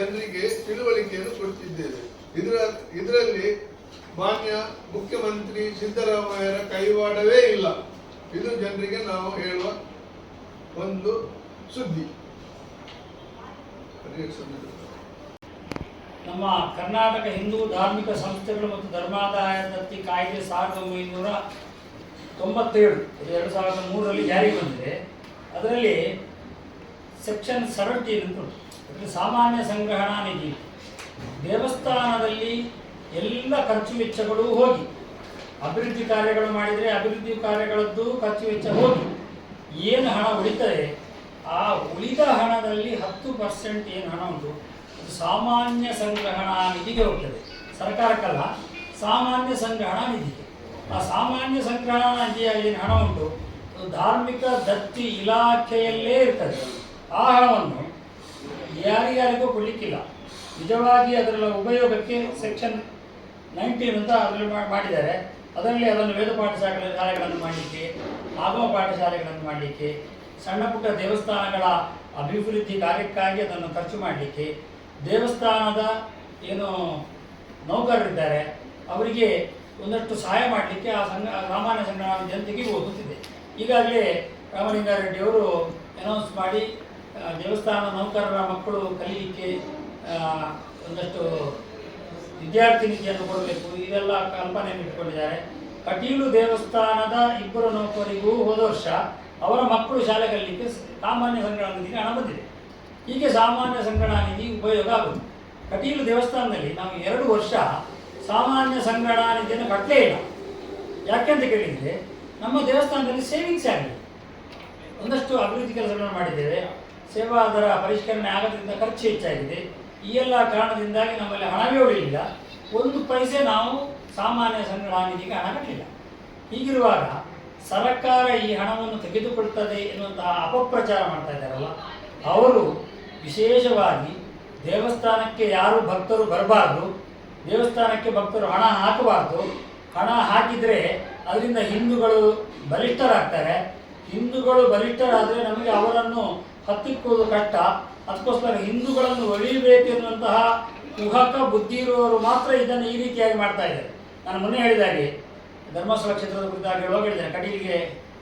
ಜನರಿಗೆ ತಿಳುವಳಿಕೆಯನ್ನು ಕೊಡ್ತಿದ್ದೇವೆ. ಇದರ, ಇದರಲ್ಲಿ ಮಾನ್ಯ ಮುಖ್ಯಮಂತ್ರಿ ಸಿದ್ದರಾಮಯ್ಯರ ಕೈವಾಡವೇ ಇಲ್ಲ. ಇದು ಜನರಿಗೆ ನಾವು ಹೇಳುವ ಒಂದು ಸುದ್ದಿ. ನಮ್ಮ ಕರ್ನಾಟಕ ಹಿಂದೂ ಧಾರ್ಮಿಕ ಸಂಸ್ಥೆಗಳು ಮತ್ತು ಧರ್ಮಾದಾಯ ದತ್ತಿ ಕಾಯ್ದೆ ಸಾವಿರದ ಒಂಬೈನೂರ ತೊಂಬತ್ತೇಳು, ಎರಡು ಸಾವಿರದ ಮೂರರಲ್ಲಿ ಜಾರಿಗೆ ಬಂದಿದೆ. ಅದರಲ್ಲಿ ಸೆಕ್ಷನ್ ಸೆವೆಂಟೀನ್ ಅಂತ ಸಾಮಾನ್ಯ ಸಂಗ್ರಹಣಾ ನಿಧಿ. ದೇವಸ್ಥಾನದಲ್ಲಿ ಎಲ್ಲ ಖರ್ಚು ವೆಚ್ಚಗಳು ಹೋಗಿ. ಅಭಿವೃದ್ಧಿ ಕಾರ್ಯಗಳು ಮಾಡಿದರೆ ಅಭಿವೃದ್ಧಿ ಕಾರ್ಯಗಳದ್ದು ಖರ್ಚು ವೆಚ್ಚ ಹೋಗಿ. ಏನು ಹಣ ಉಳಿತದೆ? ಆ ಉಳಿದ ಹಣದಲ್ಲಿ ಹತ್ತು ಪರ್ಸೆಂಟ್ ಏನು ಹಣ ಉಂಟು? ಅದು ಸಾಮಾನ್ಯ ಸಂಗ್ರಹಣಾ ನಿಧಿಗೆ ಹೋಗ್ತದೆ. ಸರ್ಕಾರಕ್ಕಲ್ಲ, ಸಾಮಾನ್ಯ ಸಂಗ್ರಹಣಾ ನಿಧಿಗೆ ಆ ಸಾಮಾನ್ಯ ಸಂಗ್ರಹಣಾ ನಿಧಿಯ ಏನು ಹಣ ಉಂಟು? ಧಾರ್ಮಿಕ ದತ್ತಿ ಇಲಾಖೆಯಲ್ಲೇ ಇರ್ತದೆ. ಆ ಹಣವನ್ನು ಯಾರಿಗಾರಿಗೂ ಕೊಡಲಿಕ್ಕಿಲ್ಲ. ನಿಜವಾಗಿ ಅದರ ಉಪಯೋಗಕ್ಕೆ ಸೆಕ್ಷನ್ ನೈನ್ಟೀನ್ ಅಂತ ಅದರಲ್ಲಿ ಮಾಡಿದ್ದಾರೆ. ಅದರಲ್ಲಿ ಅದನ್ನು ವೇದ ಪಾಠಶಾಲೆ ಶಾಲೆಗಳನ್ನು ಮಾಡಲಿಕ್ಕೆ ಆಗಮ ಪಾಠಶಾಲೆಗಳನ್ನು ಮಾಡಲಿಕ್ಕೆ, ಸಣ್ಣ ಪುಟ್ಟ ದೇವಸ್ಥಾನಗಳ ಅಭಿವೃದ್ಧಿ ಕಾರ್ಯಕ್ಕಾಗಿ ಅದನ್ನು ಖರ್ಚು ಮಾಡಲಿಕ್ಕೆ, ದೇವಸ್ಥಾನದ ಏನು ನೌಕರರಿದ್ದಾರೆ. ಅವರಿಗೆ ಒಂದಷ್ಟು ಸಹಾಯ ಮಾಡಲಿಕ್ಕೆ ಆ ಸಂಘ ಸಾಮಾನ್ಯ ಸಂಗ್ರಹ ಜನತೆಗೆ ಹೋಗುತ್ತಿದೆ ಈಗಾಗಲೇ ರಾಮಲಿಂಗಾರೆಡ್ಡಿಯವರು ಅನೌನ್ಸ್ ಮಾಡಿ ದೇವಸ್ಥಾನ ನೌಕರರ ಮಕ್ಕಳು ಕಲಿಯಲಿಕ್ಕೆ ಒಂದಷ್ಟು ವಿದ್ಯಾರ್ಥಿ ನಿಧಿಯನ್ನು ಕೊಡಬೇಕು. ಇವೆಲ್ಲ ಕಲ್ಪನೆಯನ್ನು ಇಟ್ಕೊಂಡಿದ್ದಾರೆ ಕಟೀಲು ದೇವಸ್ಥಾನದ ಇಬ್ಬರು ನೌಕರಿಗೂ ಹೋದ ವರ್ಷ ಅವರ ಮಕ್ಕಳು ಶಾಲೆ ಕಲಿಯಲಿಕ್ಕೆ ಸಾಮಾನ್ಯ ಸಂಗ್ರಹ ನಿಧಿಗೆ ಹಣ ಬಂದಿದೆ. ಹೀಗೆ ಸಾಮಾನ್ಯ ಸಂಗ್ರಹಣಾ ನಿಧಿ ಉಪಯೋಗ ಆಗುತ್ತೆ ಕಟೀಲು ದೇವಸ್ಥಾನದಲ್ಲಿ ನಾವು ಎರಡು ವರ್ಷ ಸಾಮಾನ್ಯ ಸಂಗ್ರಹಣಾ ನಿಧಿಯನ್ನು ಕಟ್ಟಲೇ ಇಲ್ಲ. ಯಾಕೆಂತ ಕೇಳಿದರೆ, ನಮ್ಮ ದೇವಸ್ಥಾನದಲ್ಲಿ ಸೇವಿಂಗ್ಸ್ ಆಗಿದೆ. ಒಂದಷ್ಟು ಅಭಿವೃದ್ಧಿ ಕೆಲಸಗಳನ್ನು ಮಾಡಿದ್ದೇವೆ. ಸೇವಾ ದರ ಪರಿಷ್ಕರಣೆ ಆಗದ್ರಿಂದ ಖರ್ಚು ಹೆಚ್ಚಾಗಿದೆ. ಈ ಎಲ್ಲ ಕಾರಣದಿಂದಾಗಿ ನಮ್ಮಲ್ಲಿ ಹಣವೇ ಉಳಿಯಿಲ್ಲ. ಒಂದು ಪೈಸೆ ನಾವು ಸಾಮಾನ್ಯ ಸಂಗ್ರಹ ನಿಧಿಗೆ ಹಣ ಕಟ್ಟಲಿಲ್ಲ ಹೀಗಿರುವಾಗ ಸರ್ಕಾರ ಈ ಹಣವನ್ನು ತೆಗೆದುಕೊಳ್ತದೆ ಎನ್ನುವಂತಹ ಅಪಪ್ರಚಾರ ಮಾಡ್ತಾ ಇದ್ದಾರಲ್ಲ, ಅವರು ವಿಶೇಷವಾಗಿ ದೇವಸ್ಥಾನಕ್ಕೆ ಯಾರು ಭಕ್ತರು ಬರಬಾರ್ದು, ದೇವಸ್ಥಾನಕ್ಕೆ ಭಕ್ತರು ಹಣ ಹಾಕಬಾರ್ದು, ಹಣ ಹಾಕಿದರೆ ಅದರಿಂದ ಹಿಂದೂಗಳು ಬಲಿಷ್ಠರಾಗ್ತಾರೆ. ಹಿಂದೂಗಳು ಬಲಿಷ್ಠರಾದರೆ ನಮಗೆ ಅವರನ್ನು ಹತ್ತಿಕ್ಕುವುದು ಕಷ್ಟ. ಅದಕ್ಕೋಸ್ಕರ ಹಿಂದೂಗಳನ್ನು ಒಳಿಬೇಕು ಎನ್ನುವಂತಹ ಕುಹಕ ಬುದ್ಧಿ ಇರುವವರು ಮಾತ್ರ ಇದನ್ನು ಈ ರೀತಿಯಾಗಿ ಮಾಡ್ತಾ ಇದ್ದಾರೆ. ನಾನು ಮೊನ್ನೆ ಹೇಳಿದ ಹಾಗೆ, ಧರ್ಮಸ್ಥಳ ಕ್ಷೇತ್ರದ ಕುರಿತಾಗಿ ಹೇಳುವಾಗ ಹೇಳಿದ್ದೇನೆ ಕಟೀಲಿಗೆ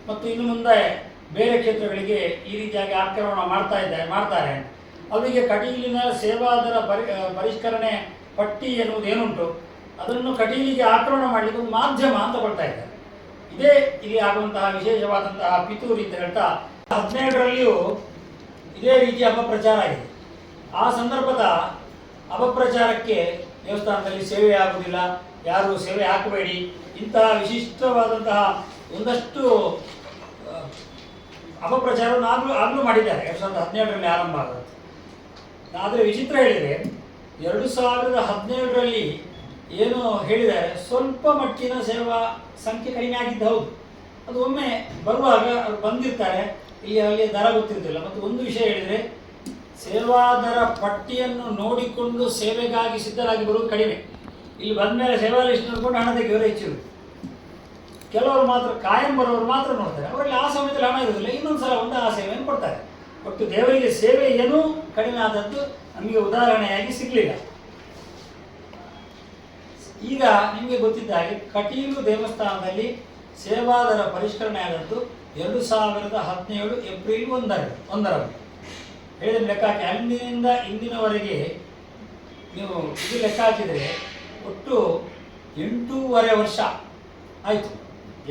ಮತ್ತು ಇನ್ನು ಮುಂದೆ ಬೇರೆ ಕ್ಷೇತ್ರಗಳಿಗೆ ಈ ರೀತಿಯಾಗಿ ಆಕ್ರಮಣ ಮಾಡ್ತಾ ಇದ್ದಾರೆ, ಮಾಡ್ತಾರೆ. ಅವರಿಗೆ ಕಟೀಲಿನ ಸೇವಾದರ ಪರಿ ಪರಿಷ್ಕರಣೆ ಪಟ್ಟಿ ಎನ್ನುವುದು ಏನುಂಟು, ಅದನ್ನು ಕಟೀಲಿಗೆ ಆಕ್ರಮಣ ಮಾಡಲಿಕ್ಕೆ ಒಂದು ಮಾಧ್ಯಮ ಅಂತ ಕೊಡ್ತಾ ಇದ್ದಾರೆ. ಇದೇ ಇಲ್ಲಿ ಆಗುವಂತಹ ವಿಶೇಷವಾದಂತಹ ಪಿತೂರಿ ಅಂತ ಹೇಳ್ತಾ ಹದಿನೇಳರಲ್ಲಿಯೂ ಇದೇ ರೀತಿ ಅಪಪ್ರಚಾರ ಆಗಿದೆ. ಆ ಸಂದರ್ಭದ ಅಪಪ್ರಚಾರಕ್ಕೆ ದೇವಸ್ಥಾನದಲ್ಲಿ ಸೇವೆ ಆಗುವುದಿಲ್ಲ. ಯಾರು ಸೇವೆ ಹಾಕಬೇಡಿ. ಇಂತಹ ವಿಶಿಷ್ಟವಾದಂತಹ ಒಂದಷ್ಟು ಅಪಪ್ರಚಾರವನ್ನು ಆಗಲೂ ಆಗಲೂ ಮಾಡಿದ್ದಾರೆ. ಎರಡು ಸಾವಿರದ ಹದಿನೇಳರಲ್ಲಿ ಆರಂಭ ಆಗುತ್ತೆ. ಆದರೆ ವಿಚಿತ್ರ ಹೇಳಿದರೆ, ಎರಡು ಸಾವಿರದ ಹದಿನೇಳರಲ್ಲಿ ಏನು ಹೇಳಿದ್ದಾರೆ, ಸ್ವಲ್ಪ ಮಟ್ಟಿನ ಸೇವಾ ಸಂಖ್ಯೆ ಕಡಿಮೆ ಆಗಿದ್ದು ಹೌದು. ಅದು ಒಮ್ಮೆ ಬರುವಾಗ ಅವ್ರು ಬಂದಿರ್ತಾರೆ. ಇಲ್ಲಿ ಅಲ್ಲಿ ದರ ಗೊತ್ತಿರ್ತಿಲ್ಲ ಮತ್ತು ಒಂದು ವಿಷಯ ಹೇಳಿದರೆ, ಸೇವಾದರ ಪಟ್ಟಿಯನ್ನು ನೋಡಿಕೊಂಡು ಸೇವೆಗಾಗಿ ಸಿದ್ಧರಾಗಿ ಬರುವುದು ಕಡಿಮೆ. ಇಲ್ಲಿ ಬಂದಮೇಲೆ ಸೇವಾ ಲಿಸ್ಟ್ ನೋಡಿಕೊಂಡು ಹಣ ತೆಗೆಯೋರು ಹೆಚ್ಚಿರುತ್ತೆ ಕೆಲವರು ಮಾತ್ರ ಕಾಯಂ ಬರೋರು ಮಾತ್ರ ನೋಡ್ತಾರೆ. ಅವರಲ್ಲಿ ಆ ಸಮಯದಲ್ಲಿ ಹಣ ಇರುವುದಿಲ್ಲ. ಇನ್ನೊಂದು ಸಲ ಒಂದು ಆ ಸೇವೆಯನ್ನು ಕೊಡ್ತಾರೆ? ಒಟ್ಟು ದೇವರಿಗೆ ಸೇವೆ ಏನೂ ಕಡಿಮೆ ಆದದ್ದು ನಮಗೆ ಉದಾಹರಣೆಯಾಗಿ ಸಿಗಲಿಲ್ಲ. ಈಗ ನಿಮಗೆ ಗೊತ್ತಿದ್ದ ಹಾಗೆ ಕಟೀಲು ದೇವಸ್ಥಾನದಲ್ಲಿ ಸೇವಾದರ ಪರಿಷ್ಕರಣೆ ಆದದ್ದು ಎರಡು ಸಾವಿರದ ಹದಿನೇಳು ಏಪ್ರಿಲ್ ಒಂದರ ಒಂದರಂದು ಹೇಳಿದ ಲೆಕ್ಕ ಹಾಕಿ ಅಂದಿನಿಂದ ಇಂದಿನವರೆಗೆ ನೀವು ಇದು ಲೆಕ್ಕ ಹಾಕಿದರೆ ಒಟ್ಟು ಎಂಟೂವರೆ ವರ್ಷ ಆಯಿತು.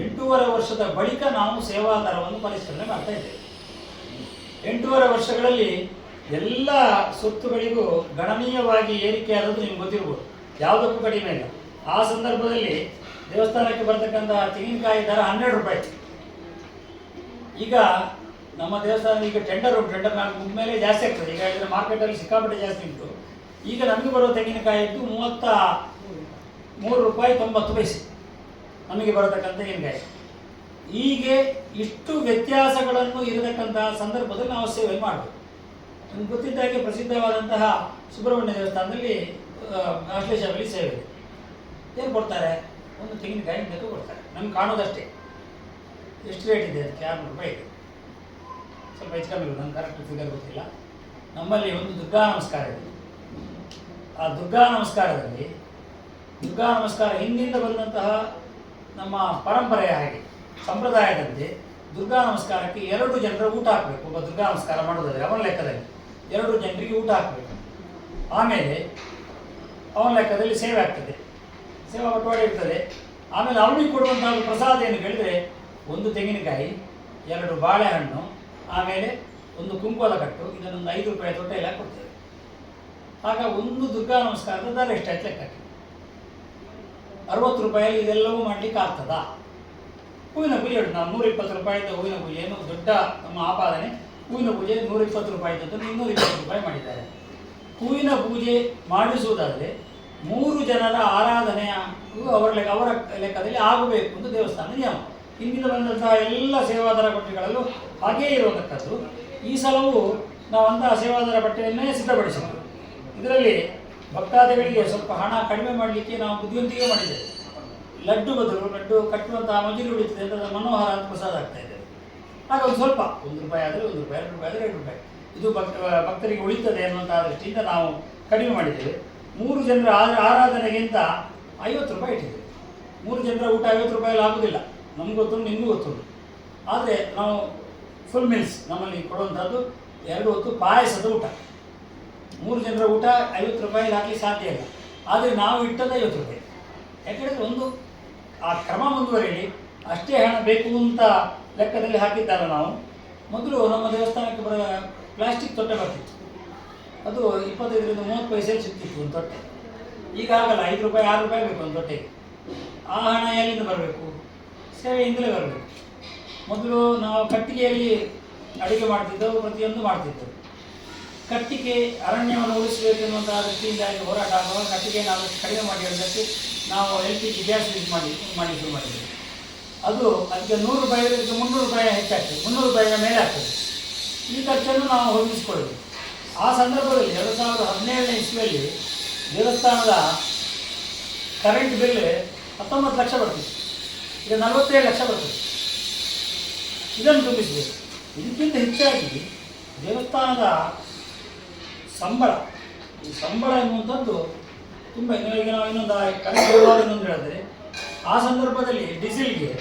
ಎಂಟೂವರೆ ವರ್ಷದ ಬಳಿಕ ನಾವು ಸೇವಾದರವನ್ನು ಪರಿಶೀಲನೆ ಮಾಡ್ತಾ ಇದ್ದೇವೆ. ಎಂಟೂವರೆ ವರ್ಷಗಳಲ್ಲಿ ಎಲ್ಲ ಸ್ವತ್ತುಗಳಿಗೂ ಗಣನೀಯವಾಗಿ ಏರಿಕೆ ಆದದ್ದು ನಿಮ್ಗೆ ಗೊತ್ತಿರ್ಬೋದು. ಯಾವುದಕ್ಕೂ ಕಡಿಮೆ ಇಲ್ಲ. ಆ ಸಂದರ್ಭದಲ್ಲಿ ದೇವಸ್ಥಾನಕ್ಕೆ ಬರ್ತಕ್ಕಂಥ ತೆಂಗಿನಕಾಯಿ ದರ ಹನ್ನೆರಡು ರೂಪಾಯಿ. ಈಗ ನಮ್ಮ ದೇವಸ್ಥಾನ ಈಗ ಟೆಂಡರ್ ಟೆಂಡರ್ ನಾಲ್ಕು ಮುಗಿದ್ಮೇಲೆ ಜಾಸ್ತಿ ಆಗ್ತದೆ. ಈಗ ಹೇಳಿದ್ರೆ ಮಾರ್ಕೆಟಲ್ಲಿ ಸಿಕ್ಕಾಪಟ್ಟೆ ಜಾಸ್ತಿ ಉಂಟು. ಈಗ ನಮಗೆ ಬರುವ ತೆಂಗಿನಕಾಯಿ ಇದ್ದು ಮೂವತ್ತ ಮೂರು ರೂಪಾಯಿ ತೊಂಬತ್ತು ಪೈಸೆ. ನಮಗೆ ಬರತಕ್ಕಂಥ ತೆಂಗಿನಕಾಯಿ. ಹೀಗೆ ಇಷ್ಟು ವ್ಯತ್ಯಾಸಗಳನ್ನು ಇರತಕ್ಕಂತಹ ಸಂದರ್ಭದಲ್ಲಿ ನಾವು ಸೇವೆ ಮಾಡಬೇಕು. ನಮ್ಗೆ ಗೊತ್ತಿದ್ದ ಹಾಗೆ ಪ್ರಸಿದ್ಧವಾದಂತಹ ಸುಬ್ರಹ್ಮಣ್ಯ ದೇವಸ್ಥಾನದಲ್ಲಿ ಆಶ್ಲೇಷದಲ್ಲಿ ಸೇವೆ ಇದೆ. ಏನು ಕೊಡ್ತಾರೆ? ಒಂದು ತೆಂಗಿನಕಾಯಿ ಕೊಡ್ತಾರೆ. ನಮ್ಗೆ ಕಾಣೋದಷ್ಟೇ. ಎಷ್ಟು ರೇಟ್ ಇದೆ ಅದಕ್ಕೆ ಆರುನೂರು ರೂಪಾಯಿ ಇದೆ. ಸ್ವಲ್ಪ ಹೆಚ್ಚು ಕಮ್ಮಿ ನಂಗೆ ಕರೆಕ್ಟ್ ಫಿಗರ್ ಗೊತ್ತಿಲ್ಲ. ನಮ್ಮಲ್ಲಿ ಒಂದು ದುರ್ಗಾ ನಮಸ್ಕಾರ ಇದೆ. ಆ ದುರ್ಗಾ ನಮಸ್ಕಾರದಲ್ಲಿ, ದುರ್ಗಾ ನಮಸ್ಕಾರ ಹಿಂದಿಂದ ಬಂದಂತಹ ನಮ್ಮ ಪರಂಪರೆಯ ಹಾಗೆ, ಸಂಪ್ರದಾಯದಂತೆ ದುರ್ಗಾ ನಮಸ್ಕಾರಕ್ಕೆ ಎರಡು ಜನರ ಊಟ ಹಾಕಬೇಕು. ಒಬ್ಬ ದುರ್ಗಾ ನಮಸ್ಕಾರ ಮಾಡೋದಾದರೆ ಅವನ ಲೆಕ್ಕದಲ್ಲಿ ಎರಡು ಜನರಿಗೆ ಊಟ ಹಾಕಬೇಕು. ಆಮೇಲೆ ಅವನ ಲೆಕ್ಕದಲ್ಲಿ ಸೇವೆ ಆಗ್ತದೆ. ಸೇವಾ ಬಟವಾಡೆ ಇರ್ತದೆ. ಆಮೇಲೆ ಅವನಿಗೆ ಕೊಡುವಂತಹ ಪ್ರಸಾದ ಏನು ಕೇಳಿದ್ರೆ ಒಂದು ತೆಂಗಿನಕಾಯಿ, ಎರಡು ಬಾಳೆಹಣ್ಣು, ಆಮೇಲೆ ಒಂದು ಕುಂಕುಮದ ಕಟ್ಟು, ಇದನ್ನೊಂದು ಐದು ರೂಪಾಯಿ ತೊಟ್ಟೆಲ್ಲ ಕೊಡ್ತೇವೆ. ಆಗ ಒಂದು ದುರ್ಗಾ ನಮಸ್ಕಾರದ ದರ ಎಷ್ಟಾಯ್ತು ಲೆಕ್ಕ ಹಾಕಿ ಅರವತ್ತು ರೂಪಾಯಲ್ಲಿ ಇದೆಲ್ಲವೂ ಮಾಡಲಿಕ್ಕೆ ಆಗ್ತದಾ? ಹೂವಿನ ಪೂಜೆ ಉಂಟು ನಾವು ನೂರ ಇಪ್ಪತ್ತು ರೂಪಾಯಿದ ಹೂವಿನ ಪೂಜೆಯನ್ನು ದೊಡ್ಡ ನಮ್ಮ ಆಪಾದನೆ. ಹೂವಿನ ಪೂಜೆ ನೂರ ಇಪ್ಪತ್ತು ರೂಪಾಯಿದ್ದು ಇನ್ನೂರ ಇಪ್ಪತ್ತು ರೂಪಾಯಿ ಮಾಡಿದ್ದಾರೆ. ಹೂವಿನ ಪೂಜೆ ಮಾಡಿಸುವುದಾದರೆ ಮೂರು ಜನರ ಆರಾಧನೆಯ ಅವರ ಲೆಕ್ಕ, ಅವರ ಲೆಕ್ಕದಲ್ಲಿ ಆಗಬೇಕು ಅಂತ ದೇವಸ್ಥಾನ ನಿಯಮ. ಹಿಂದಿನ ಬಂದಂತಹ ಎಲ್ಲ ಸೇವಾದಾರ ಬಟ್ಟೆಗಳಲ್ಲೂ ಹಾಗೇ ಇರುವಂತಕ್ಕದ್ದು ಈ ಸಲವೂ ನಾವು ಅಂತಹ ಸೇವಾದಾರ ಬಟ್ಟೆಯನ್ನೇ ಸಿದ್ಧಪಡಿಸಿದ್ದು ಇದರಲ್ಲಿ ಭಕ್ತಾದಿಗಳಿಗೆ ಸ್ವಲ್ಪ ಹಣ ಕಡಿಮೆ ಮಾಡಲಿಕ್ಕೆ ನಾವು ಬುದ್ಧಿವಂತಿಕೆ ಮಾಡಿದ್ದೇವೆ. ಲಡ್ಡು ಬದಲು ಲಡ್ಡು ಕಟ್ಟುವಂತಹ ಮಜೂರಿ ಉಳಿತದೆ ಅಂತ ಮನೋಹರ ಅಂತ ಪ್ರಸಾದ ಆಗ್ತಾ ಇದೆ ಆಗ ಒಂದು ಸ್ವಲ್ಪ, ಒಂದು ರೂಪಾಯಿ ಆದರೆ ಒಂದು ರೂಪಾಯಿ, ಎರಡು ರೂಪಾಯಿ ಆದರೆ ಎರಡು ರೂಪಾಯಿ. ಇದು ಭಕ್ತ, ಭಕ್ತರಿಗೆ ಉಳಿತದೆ ಅನ್ನುವಂತಹ ದೃಷ್ಟಿಯಿಂದ ನಾವು ಕಡಿಮೆ ಮಾಡಿದ್ದೇವೆ. ಮೂರು ಜನರ ಆರಾಧನೆಗಿಂತ ಐವತ್ತು ರೂಪಾಯಿ ಇಟ್ಟಿದ್ದೇವೆ. ಮೂರು ಜನರ ಊಟ ಐವತ್ತು ರೂಪಾಯಲ್ಲಿ ಆಗುವುದಿಲ್ಲ. ನಮ್ಗೆ ಗೊತ್ತು ನಿಮಗೂ ಗೊತ್ತು ಆದರೆ ನಾವು ಫುಲ್ ಮೀಲ್ಸ್ ನಮ್ಮಲ್ಲಿ ಕೊಡುವಂಥದ್ದು ಎರಡು ಹೊತ್ತು ಪಾಯಸದ ಊಟ. ಮೂರು ಜನರ ಊಟ ಐವತ್ತು ರೂಪಾಯಿ ಹಾಕಲಿಕ್ಕೆ ಸಾಧ್ಯ ಇಲ್ಲ. ಆದರೆ ನಾವು ಇಟ್ಟದ್ದು ಐವತ್ತು ರೂಪಾಯಿ. ಯಾಕೆಂದರೆ ಒಂದು ಆ ಕ್ರಮ ಮುಂದುವರಿಯಲಿ ಅಷ್ಟೇ ಹಣ ಬೇಕು ಅಂತ ಲೆಕ್ಕದಲ್ಲಿ ಹಾಕಿದ್ದಲ್ಲ ನಾವು. ಮೊದಲು ನಮ್ಮ ದೇವಸ್ಥಾನಕ್ಕೆ ಬರ ಪ್ಲಾಸ್ಟಿಕ್ ತೊಟ್ಟೆ ಬರ್ತಿತ್ತು. ಅದು ಇಪ್ಪತ್ತೈದರಿಂದ ಮೂವತ್ತು ಪೈಸೆಯಲ್ಲಿ ಸಿಗ್ತಿತ್ತು ಒಂದು ತೊಟ್ಟೆ. ಈಗ ಆಗಲ್ಲ, ಐದು ರೂಪಾಯಿ, ಆರು ರೂಪಾಯಿ ಬೇಕು ಒಂದು ತೊಟ್ಟೆಗೆ. ಆ ಹಣ ಎಲ್ಲಿಂದ ಬರಬೇಕು? ಸೇವೆಯಿಂದಲೇ ಬರಬೇಕು. ಮೊದಲು ನಾವು ಕಟ್ಟಿಗೆಯಲ್ಲಿ ಅಡುಗೆ ಮಾಡ್ತಿದ್ದೆವು, ಪ್ರತಿಯೊಂದು ಮಾಡ್ತಿದ್ದೆವು. ಕಟ್ಟಿಗೆ ಅರಣ್ಯವನ್ನು ಉಳಿಸಬೇಕೆನ್ನುವಂತಹ ದೃಷ್ಟಿಯಿಂದಾಗಿ ಹೋರಾಟ ಆಗುವಾಗ ಕಟ್ಟಿಗೆ ನಾವು ಕಡಿಮೆ ಮಾಡಿ ಹೇಳೋದಕ್ಕೆ ನಾವು L P G gas use ಮಾಡಿ ಮಾಡಿ ಶುರು ಮಾಡಿದ್ದೇವೆ. ಅದು ಅದಕ್ಕೆ ನೂರು ರೂಪಾಯಿ ಮುನ್ನೂರು ರೂಪಾಯಿ ಹೆಚ್ಚಾಗ್ತದೆ. ಮುನ್ನೂರು ರೂಪಾಯಿಯ ಮೇಲೆ ಆಗ್ತದೆ. ಈ ಖರ್ಚನ್ನು ನಾವು ಹೊಂದಿಸಿಕೊಳ್ಳಬೇಕು. ಆ ಸಂದರ್ಭದಲ್ಲಿ ಎರಡು ಸಾವಿರದ ಹದಿನೇಳನೇ ಇಸ್ವಿಯಲ್ಲಿ ದೇವಸ್ಥಾನದ ಕರೆಂಟ್ ಬಿಲ್ ಹತ್ತೊಂಬತ್ತು ಲಕ್ಷ ಬರ್ತಿತ್ತು. ಈಗ ನಲವತ್ತೇಳು ಲಕ್ಷ ಬರ್ತದೆ. ಇದನ್ನು ತುಂಬಿಸಬೇಕು ಇದಕ್ಕಿಂತ ಹೆಚ್ಚಾಗಿ ದೇವಸ್ಥಾನದ ಸಂಬಳ. ಈ ಸಂಬಳ ಎನ್ನುವಂಥದ್ದು ತುಂಬ ಈಗ ನಾವು ಇನ್ನೊಂದು ಬಿಲ್ ಇನ್ನೊಂದು ಹೇಳಿದ್ರೆ, ಆ ಸಂದರ್ಭದಲ್ಲಿ ಡೀಸೆಲ್ಗೆ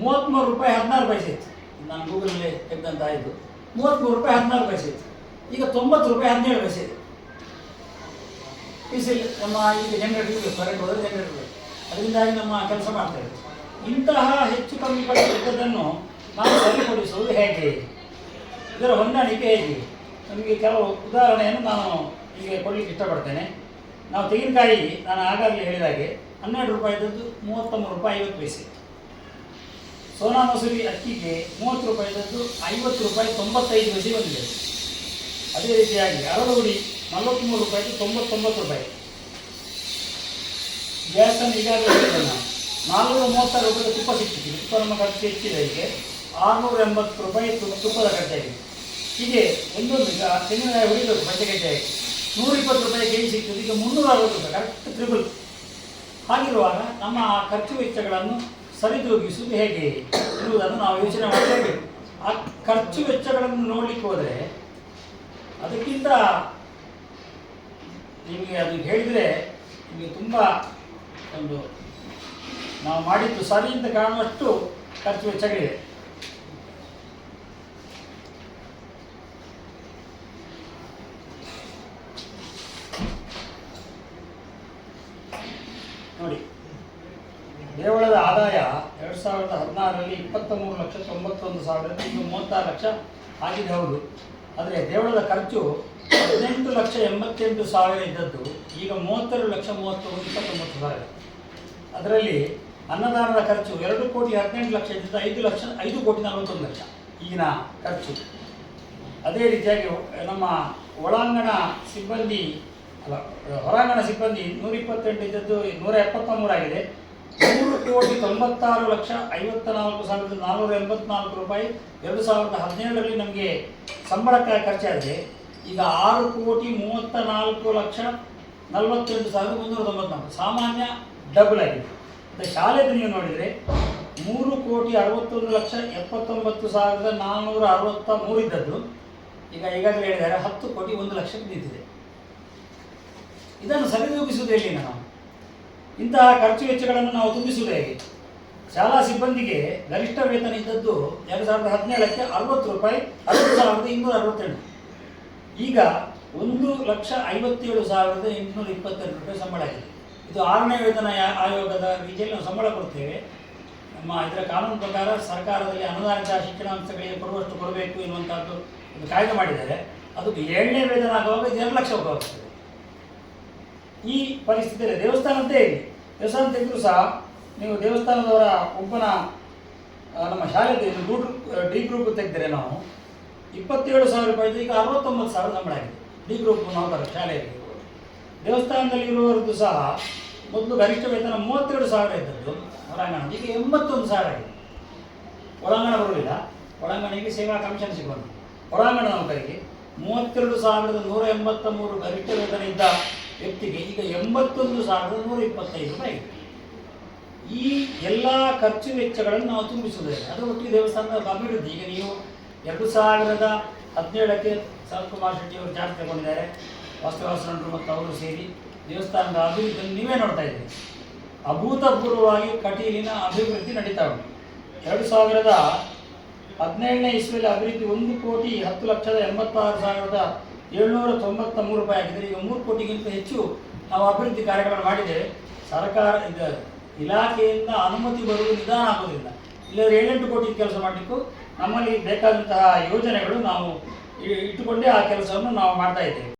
ಮೂವತ್ತ್ಮೂರು ರೂಪಾಯಿ ಹದಿನಾರು ಪೈಸೆ ಇತ್ತು. ನಾನು ಗೂಗಲಲ್ಲಿ ತೆಗೆದಂತ ಆಯಿತು ಮೂವತ್ತ್ಮೂರು ರೂಪಾಯಿ ಹದಿನಾರು ಪೈಸೆ ಇತ್ತು. ಈಗ ತೊಂಬತ್ತು ರೂಪಾಯಿ ಹದಿನೇಳು ಪೈಸೆ ಇದೆ. ಡೀಸೆಲ್ ನಮ್ಮ ಈಗ ಜನರೇಟರ್ ಕರೆಂಟ್ ಹೋದರೆ ಜನರೇಟರ್ ಅದರಿಂದಾಗಿ ನಮ್ಮ ಕೆಲಸ ಮಾಡ್ತೇವೆ ಇಂತಹ ಹೆಚ್ಚು ಕಮ್ಮಿ ಪಡಿಸಿದ್ದನ್ನು ನಾವು ಸರಿಪಡಿಸುವುದು ಹೇಗೆ? ಇದರ ಹೊಂದಾಣಿಕೆ ಹೇಗೆ? ನಮಗೆ ಕೆಲವು ಉದಾಹರಣೆಯನ್ನು ನಾನು ಈಗ ಕೊಡಲಿಕ್ಕೆ ಇಷ್ಟಪಡ್ತೇನೆ. ನಾವು ತೆಂಗಿನಕಾಯಿ, ನಾನು ಆಗಾಗಲೇ ಹೇಳಿದಾಗೆ ಹನ್ನೆರಡು ರೂಪಾಯಿದದ್ದು ಮೂವತ್ತೊಂಬತ್ತು ರೂಪಾಯಿ ಐವತ್ತು ಪೈಸೆ. ಸೋನಾ ಮಸೂರಿ ಅಕ್ಕಿಗೆ ಮೂವತ್ತು ರೂಪಾಯಿದದ್ದು ಐವತ್ತು ರೂಪಾಯಿ ತೊಂಬತ್ತೈದು ಪೈಸೆ ಬಂದಿದೆ. ಅದೇ ರೀತಿಯಾಗಿ ಅರಳುಗುಡಿ ನಲವತ್ತ್ಮೂರು ರೂಪಾಯಿಗೆ ತೊಂಬತ್ತೊಂಬತ್ತು ರೂಪಾಯಿ. ಗ್ಯಾಸನ್ನು ಈಗಾಗಲೇ ಹೇಳಿದೆ ನಾನು. ನಾನ್ನೂರ ಮೂವತ್ತಾರು ರೂಪಾಯಿ ತುಪ್ಪ ಸಿಕ್ಕಿದೆ. ತುಪ್ಪ ನಮ್ಮ ಖರ್ಚು ಹೆಚ್ಚಿದೆ ಹೀಗೆ. ಆರುನೂರ ಎಂಬತ್ತು ರೂಪಾಯಿ ತುಪ್ಪದ ಖರ್ಚಾಗಿದೆ ಹೀಗೆ ಒಂದೊಂದು ಈಗ ತೆಂಗಿನಕಾಯಿ ಹೊಡಿಬೇಕು ಬಟ್ಟೆಗೆಜ್ಜೆ ನೂರ ಇಪ್ಪತ್ತು ರೂಪಾಯಿ ಕೆ ಜಿ ಈಗ ಮುನ್ನೂರ ಅರವತ್ತು ರೂಪಾಯಿ ಕರೆಕ್ಟ್ ತ್ರಿಬಲ್ ಹಾಗಿರುವಾಗ ನಮ್ಮ ಖರ್ಚು ವೆಚ್ಚಗಳನ್ನು ಸರಿದೂಗಿಸುವುದು ಹೇಗೆ ಎನ್ನುವುದನ್ನು ನಾವು ಯೋಚನೆ ಮಾಡಬೇಕು ಆ ಖರ್ಚು ವೆಚ್ಚಗಳನ್ನು ನೋಡಲಿಕ್ಕೆ ಹೋದರೆ ಅದಕ್ಕಿಂತ ನಿಮಗೆ ಅದು ಹೇಳಿದರೆ ನಿಮಗೆ ತುಂಬ ಒಂದು ನಾವು ಮಾಡಿದ್ದು ಸರಿ ಅಂತ ಕಾಣುವಷ್ಟು ಖರ್ಚು ವೆಚ್ಚಗಳಿವೆ ನೋಡಿ, ದೇವಳದ ಆದಾಯ ಎರಡು ಸಾವಿರದ ಹದಿನಾರರಲ್ಲಿ ಇಪ್ಪತ್ತ ಮೂರು ಲಕ್ಷ ತೊಂಬತ್ತೊಂದು ಸಾವಿರದ ಇನ್ನೂ ಮೂವತ್ತಾರು ಲಕ್ಷ ಆಗಿದೆ, ಹೌದು. ಆದರೆ ದೇವಳದ ಖರ್ಚು ಹದಿನೆಂಟು ಲಕ್ಷ ಎಂಬತ್ತೆಂಟು ಸಾವಿರ ಇದ್ದದ್ದು, ಈಗ ಮೂವತ್ತೆರಡು ಲಕ್ಷ ಮೂವತ್ತೊಂದು ಇಪ್ಪತ್ತೊಂಬತ್ತು ಸಾವಿರ. ಅದರಲ್ಲಿ ಅನ್ನದಾನದ ಖರ್ಚು ಎರಡು ಕೋಟಿ ಹದಿನೆಂಟು ಲಕ್ಷ ಇದ್ದ ಐದು ಲಕ್ಷ, ಐದು ಕೋಟಿ ನಲವತ್ತೊಂದು ಲಕ್ಷ ಈಗಿನ ಖರ್ಚು. ಅದೇ ರೀತಿಯಾಗಿ ನಮ್ಮ ಒಳಾಂಗಣ ಸಿಬ್ಬಂದಿ, ಅಲ್ಲ, ಹೊರಾಂಗಣ ಸಿಬ್ಬಂದಿ ನೂರ ಇಪ್ಪತ್ತೆಂಟು ಇದ್ದದ್ದು ನೂರ ಎಪ್ಪತ್ತೊಂಬರಾಗಿದೆ ಮೂರು ಕೋಟಿ ತೊಂಬತ್ತಾರು ಲಕ್ಷ ಐವತ್ತ ನಾಲ್ಕು ಸಾವಿರದ ನಾನ್ನೂರ ಎಂಬತ್ನಾಲ್ಕು ರೂಪಾಯಿ ಎರಡು ಸಾವಿರದ ಹದಿನೇಳರಲ್ಲಿ ನಮಗೆ ಸಂಬಳಕ್ಕಾಗಿ ಖರ್ಚಾಗಿದೆ. ಈಗ ಆರು ಕೋಟಿ ಮೂವತ್ತ ನಾಲ್ಕು ಲಕ್ಷ ನಲವತ್ತೆಂಟು ಸಾವಿರದ ಮುನ್ನೂರ ತೊಂಬತ್ನಾಲ್ಕು. ಸಾಮಾನ್ಯ ಡಬಲ್ ಆಗಿದೆ. ಶಾಲೆದು ನೀವು ನೋಡಿದರೆ? ಮೂರು ಕೋಟಿ ಅರವತ್ತೊಂದು ಲಕ್ಷ ಎಪ್ಪತ್ತೊಂಬತ್ತು ಸಾವಿರದ ನಾನ್ನೂರ ಅರವತ್ತ ಮೂರಿದ್ದದ್ದು ಈಗ ಈಗಾಗಲೇ ಹೇಳಿದ್ದಾರೆ ಹತ್ತು ಕೋಟಿ ಒಂದು ಲಕ್ಷಕ್ಕೆ ನಿಂತಿದೆ. ಇದನ್ನು ಸರಿದೂಗಿಸುವುದು ಎಲ್ಲಿ ನಾವು? ಇಂತಹ ಖರ್ಚು ವೆಚ್ಚಗಳನ್ನು ನಾವು ತುಂಬಿಸುವುದು ಹೇಗೆ? ಶಾಲಾ ಸಿಬ್ಬಂದಿಗೆ ಗರಿಷ್ಠ ವೇತನ ಇದ್ದದ್ದು ಎರಡು ಸಾವಿರದ ಹದಿನೇಳಕ್ಕೆ ಅರವತ್ತು ರೂಪಾಯಿ, ಅರವತ್ತು ಸಾವಿರದ ಇನ್ನೂರ ಅರವತ್ತೆಂಟು ಈಗ ಒಂದು ಲಕ್ಷ ಐವತ್ತೇಳು ಸಾವಿರದ ಎಂಟುನೂರ ಇಪ್ಪತ್ತೆರಡು ರೂಪಾಯಿ ಸಂಬಳ ಆಗಿದೆ. ಇದು ಆರನೇ ವೇತನ ಆಯೋಗದ ರೀತಿಯಲ್ಲಿ ನಾವು ಸಂಬಳ ಕೊಡ್ತೇವೆ. ನಮ್ಮ ಇದರ ಕಾನೂನು ಪ್ರಕಾರ ಸರ್ಕಾರದಲ್ಲಿ ಅನುದಾನಿತ ಶಿಕ್ಷಣ ಸಂಸ್ಥೆಗಳಿಗೆ ಕೊಡುವಷ್ಟು ಕೊಡಬೇಕು ಎನ್ನುವಂಥದ್ದು ಒಂದು ಕಾಯ್ದೆ ಮಾಡಿದ್ದಾರೆ. ಅದು ಏಳನೇ ವೇತನ ಆಗುವಾಗ ಇದು ಎರಡು ಲಕ್ಷ ಹೋಗ್ತದೆ ಈ ಪರಿಸ್ಥಿತಿಯಲ್ಲಿ ದೇವಸ್ಥಾನದ್ದೇ ಇದೆ ದೇವಸ್ಥಾನ ತೆಗೆದರೂ ಸಹ ನೀವು ದೇವಸ್ಥಾನದವರ ಒಬ್ಬನ ನಮ್ಮ ಶಾಲೆಗೆ ಡಿ ಗ್ರೂಪ್ ತೆಗೆದರೆ ನಾವು ಇಪ್ಪತ್ತೇಳು ಸಾವಿರ ರೂಪಾಯಿ ಈಗ ಅರವತ್ತೊಂಬತ್ತು ಸಾವಿರ ಸಂಬಳ ಆಗಿದೆ. ಡಿ ಗ್ರೂಪ್ ನೌಕರ ಶಾಲೆಯಲ್ಲಿ. ದೇವಸ್ಥಾನದಲ್ಲಿ ಇರುವವರದ್ದು ಸಹ ಮೊದಲು ಗರಿಷ್ಠ ವೇತನ ಮೂವತ್ತೆರಡು ಸಾವಿರ ಇದ್ದದ್ದು ಹೊರಾಂಗಣ ಈಗ ಎಂಬತ್ತೊಂದು ಸಾವಿರ ಇದೆ. ಒಳಾಂಗಣ ಬರುವುದಿಲ್ಲ. ಒಳಾಂಗಣಿಗೆ ಸೇವಾ ಕಮಿಷನ್ ಸಿಗೋದು ಒಳಾಂಗಣ ನೌಕರಿಗೆ ಮೂವತ್ತೆರಡು ಸಾವಿರದ ನೂರ ಎಂಬತ್ತ ಮೂರು ಗರಿಷ್ಠ ವೇತನ ಇದ್ದ ವ್ಯಕ್ತಿಗೆ ಈಗ ಎಂಬತ್ತೊಂದು ಸಾವಿರದ ನೂರ ಇಪ್ಪತ್ತೈದು ರೂಪಾಯಿ ಈ ಎಲ್ಲ ಖರ್ಚು ವೆಚ್ಚಗಳನ್ನು ನಾವು ತುಂಬಿಸುವುದಿಲ್ಲ. ಅದು ಒಟ್ಟಿಗೆ ದೇವಸ್ಥಾನದ ಅಭಿವೃದ್ಧಿ. ಈಗ ನೀವು ಎರಡು ಸಾವಿರದ ಹದಿನೇಳಕ್ಕೆ ಕುಮಾರ್ ಶೆಟ್ಟಿಯವರು ಚಾರ್ಜ್ ತಗೊಂಡಿದ್ದಾರೆ. ವಾಸ್ತವಾಸನರು ಮತ್ತು ಅವರು ಸೇರಿ ದೇವಸ್ಥಾನದ ಅಭಿವೃದ್ಧಿಯನ್ನು ನೀವೇ ನೋಡ್ತಾ ಇದ್ದೀರಿ. ಅಭೂತಪೂರ್ವವಾಗಿ ಕಟೀಲಿನ ಅಭಿವೃದ್ಧಿ ನಡೀತಾ ಉಂಟು. ಎರಡು ಸಾವಿರದ ಹದಿನೇಳನೇ ಇಸ್ವಿಯಲ್ಲಿ ಅಭಿವೃದ್ಧಿ ಒಂದು ಕೋಟಿ ಹತ್ತು ಲಕ್ಷದ ಎಂಬತ್ತಾರು ಸಾವಿರದ ಏಳ್ನೂರ ತೊಂಬತ್ತ ಮೂರು ರೂಪಾಯಿ ಆಗಿದ್ದರೆ ಈಗ ಮೂರು ಕೋಟಿಗಿಂತ ಹೆಚ್ಚು ನಾವು ಅಭಿವೃದ್ಧಿ ಕಾರ್ಯಗಳನ್ನು ಮಾಡಿದ್ದೇವೆ. ಸರ್ಕಾರ, ಇದು ಇಲಾಖೆಯಿಂದ ಅನುಮತಿ ಬರುವುದು ನಿಧಾನ ಆಗೋದಿಲ್ಲ. ಇಲ್ಲದ್ರೆ ಏಳೆಂಟು ಕೋಟಿ ಕೆಲಸ ಮಾಡಲಿಕ್ಕೂ ನಮ್ಮಲ್ಲಿ ಬೇಕಾದಂತಹ ಯೋಜನೆಗಳು ನಾವು ಇಟ್ಟುಕೊಂಡೇ ಆ ಕೆಲಸವನ್ನು ನಾವು ಮಾಡ್ತಾ ಇದ್ದೇವೆ.